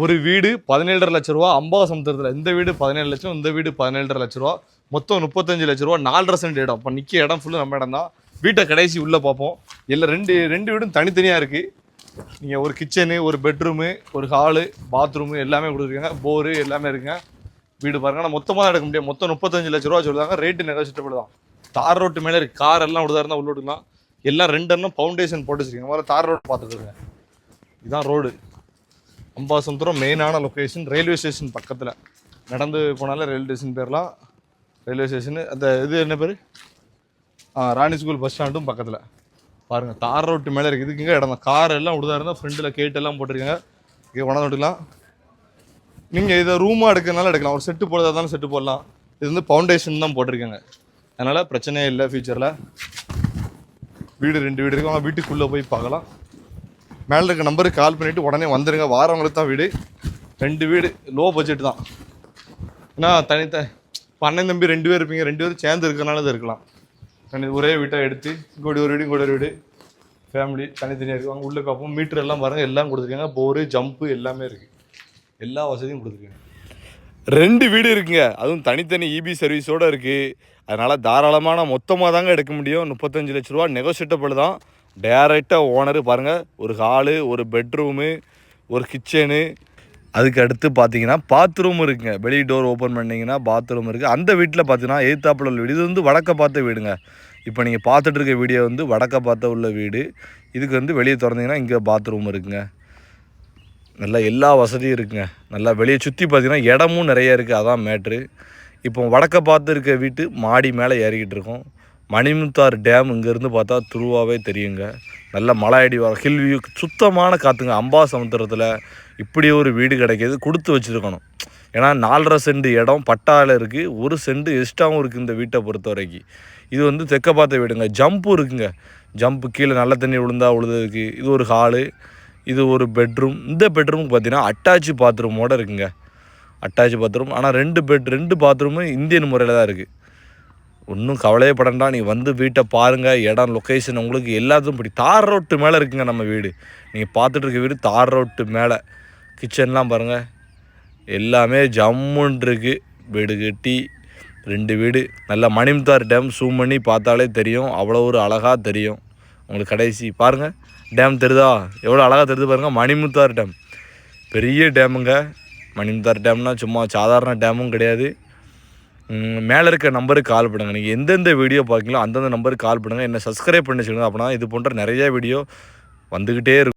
ஒரு வீடு பதினேழரை லட்ச ரூபா அம்பாவை சமுத்திரத்தில் இந்த வீடு பதினேழு லட்சம் இந்த வீடு பதினேழரை லட்ச ரூபா. மொத்தம் முப்பத்தஞ்சு லட்ச ரூபா நாலரை சென்ட் இடம். இப்போ நிற்க இடம் ஃபுல்லு நம்ம இடம் தான். வீட்டை கடைசி உள்ளே பார்ப்போம். எல்லாம் ரெண்டு ரெண்டு வீடும் தனித்தனியாக இருக்குது நீங்கள் ஒரு கிச்சனு ஒரு பெட்ரூமு ஒரு ஹாலு பாத்ரூமு எல்லாமே கொடுத்துருக்காங்க. போரு எல்லாமே இருக்குங்க. வீடு பாருங்க. ஆனால் மொத்தமாக தான் எடுக்க முடியாது. மொத்தம் முப்பத்தஞ்சு லட்ச ரூபா சொல்லுவாங்க ரேட்டு நெகோசியபிள் தான். தார் ரோட்டு மேலே இருக்குது கார் எல்லாம் விடுதா இருந்தால் உள்ள விட்டுக்கலாம் எல்லாம் ரெண்டு எண்ணம் ஃபவுண்டேஷன் போட்டு வச்சிருக்காங்க. முதல்ல தார் ரோடு பார்த்துட்டு இருக்கேன் இதுதான் ரோடு அம்பாசமுத்திரம் மெயினான லொக்கேஷன் ரயில்வே ஸ்டேஷன் பக்கத்தில். நடந்து போனாலே ரயில்வே ஸ்டேஷன் பேர்லாம். ரயில்வே ஸ்டேஷனு அந்த இது என்ன பேர்? ராணி ஸ்கூல் பஸ் ஸ்டாண்டும் பக்கத்தில். பாருங்கள் தார் ரோட்டு மேலே இருக்குது இதுக்குங்க இடம் தான். கார் எல்லாம் விடுதா இருந்தால் ஃப்ரெண்டில் கேட் எல்லாம் போட்டிருக்காங்க. இங்கே உணவு எடுக்கலாம் நீங்கள் இதை ரூமாக எடுக்கிறதுனால எடுக்கலாம். ஒரு செட்டு போடுறதா தானே செட்டு போடலாம். இது வந்து ஃபவுண்டேஷன் தான் போட்டிருக்காங்க. அதனால் பிரச்சனையே இல்லை ஃபியூச்சரில் வீடு ரெண்டு வீடு இருக்கு. அவங்க வீட்டுக்குள்ளே போய் பார்க்கலாம். மேலே இருக்க நம்பருக்கு கால் பண்ணிவிட்டு உடனே வந்துடுங்க வாரவங்களுக்கு தான் வீடு. ரெண்டு வீடு. லோ பட்ஜெட் தான். ஏன்னா தனித்த பண்ணை அண்ணன் தம்பி ரெண்டு பேர் இருப்பீங்க. ரெண்டு பேரும் சேர்ந்து இருக்கிறனால இது இருக்கலாம். தனி ஒரே வீட்டாக எடுத்து இங்கோடி ஒரு வீடு இங்கோடி ஒரு வீடு. ஃபேமிலி தனித்தனியாக இருக்குவாங்க உள்ளே பார்ப்போம். மீட்டர் எல்லாம் பாருங்கள் எல்லாம் கொடுத்துருக்காங்க. போரு ஜம்ப்பு எல்லாமே இருக்குது எல்லா வசதியும் கொடுத்துருக்காங்க. ரெண்டு வீடு இருக்குங்க. அதுவும் தனித்தனி இபி சர்வீஸோடு இருக்குது அதனால் தாராளமான மொத்தமாக தாங்க எடுக்க முடியும். முப்பத்தஞ்சு லட்ச ரூபா நெகோசியட்டபிள் தான். டேரெக்டாக ஓனரு பாருங்கள் ஒரு ஹாலு ஒரு பெட்ரூமு ஒரு கிச்சனு அதுக்கு அடுத்து பார்த்தீங்கன்னா பாத்ரூம் இருக்குங்க. வெளி டோர் ஓப்பன் பண்ணிங்கன்னா பாத்ரூம் இருக்குது அந்த வீட்டில் பார்த்தீங்கன்னா எய்த்தாப்பில் உள்ள வீடு. இது வந்து வடக்க பார்த்த வீடுங்க. இப்போ நீங்கள் பார்த்துட்டு இருக்க வீடியோ வந்து வடக்க பார்த்த உள்ள வீடு. இதுக்கு வந்து வெளியே திறந்தீங்கன்னா இங்கே பாத்ரூம் இருக்குங்க. நல்லா எல்லா வசதியும் இருக்குங்க. நல்லா வெளியே சுற்றி பார்த்தீங்கன்னா இடமும் நிறைய இருக்குது அதான் மேட்ரு இப்போ வடக்க பார்த்து இருக்க வீட்டு மாடி மேலே ஏறிக்கிட்டு இருக்கோம். மணிமுத்தார் டேம் இங்கேருந்து பார்த்தா துருவாவே தெரியுங்க. நல்ல மலை அடி வர ஹில் வியூ சுத்தமான காற்றுங்க அம்பா சமுத்திரத்தில் இப்படி ஒரு வீடு கிடைக்கிது. கொடுத்து வச்சுருக்கணும். ஏன்னா நாலரை சென்ட் இடம் பட்டாவில் இருக்குது ஒரு சென்ட் எக்ஸ்ட்ராவும் இருக்குது இந்த வீட்டை பொறுத்த வரைக்கும். இது வந்து தெற்க பார்த்த வீடுங்க. ஜம்ப்பு இருக்குங்க. ஜம்ப்பு கீழே நல்ல தண்ணி விழுந்தா விழுந்ததுக்கு இது ஒரு ஹாலு இது ஒரு பெட்ரூம் இந்த பெட்ரூமுக்கு பார்த்தீங்கன்னா அட்டாச் பாத்ரூமோட இருக்குங்க. அட்டாச் பாத்ரூம் ஆனால் ரெண்டு பெட் ரெண்டு பாத்ரூமும் இந்தியன் முறையில் தான் இருக்குது ஒன்றும் கவலையே படண்டா. நீ வந்து வீட்டை பாருங்கள் இடம் லொக்கேஷன் உங்களுக்கு எல்லாத்துக்கும் பிடி. தார் ரோட்டு மேலே இருக்குங்க நம்ம வீடு. நீங்கள் பார்த்துட்டு இருக்க வீடு தார் ரோட்டு மேலே. கிச்சன்லாம் பாருங்கள் எல்லாமே ஜம்முன்னு இருக்குது வீடு கட்டி ரெண்டு வீடு. நல்ல மணிமுத்தார் டேம் ஜூம் பண்ணி பார்த்தாலே தெரியும். அவ்வளோ ஒரு அழகாக தெரியும். உங்களுக்கு கடைசி பாருங்கள் டேம் தெரியுதா எவ்வளோ அழகாக தெரியுது பாருங்கள் மணிமுத்தார் டேம். பெரிய டேமுங்க. மணிமுத்தார் டேம்னால் சும்மா சாதாரண டேமும் கிடையாது. மேலே இருக்க நம்பருக்கு கால் பண்ணுங்கள் நீங்கள் எந்தெந்த வீடியோ பார்க்கீங்களோ அந்தந்த நம்பருக்கு கால் பண்ணுங்கள் என்ன சப்ஸ்கிரைப் பண்ணி சொல்லுங்கள் அப்படின்னா இது போன்ற நிறைய வீடியோ வந்துக்கிட்டே இருக்கும்.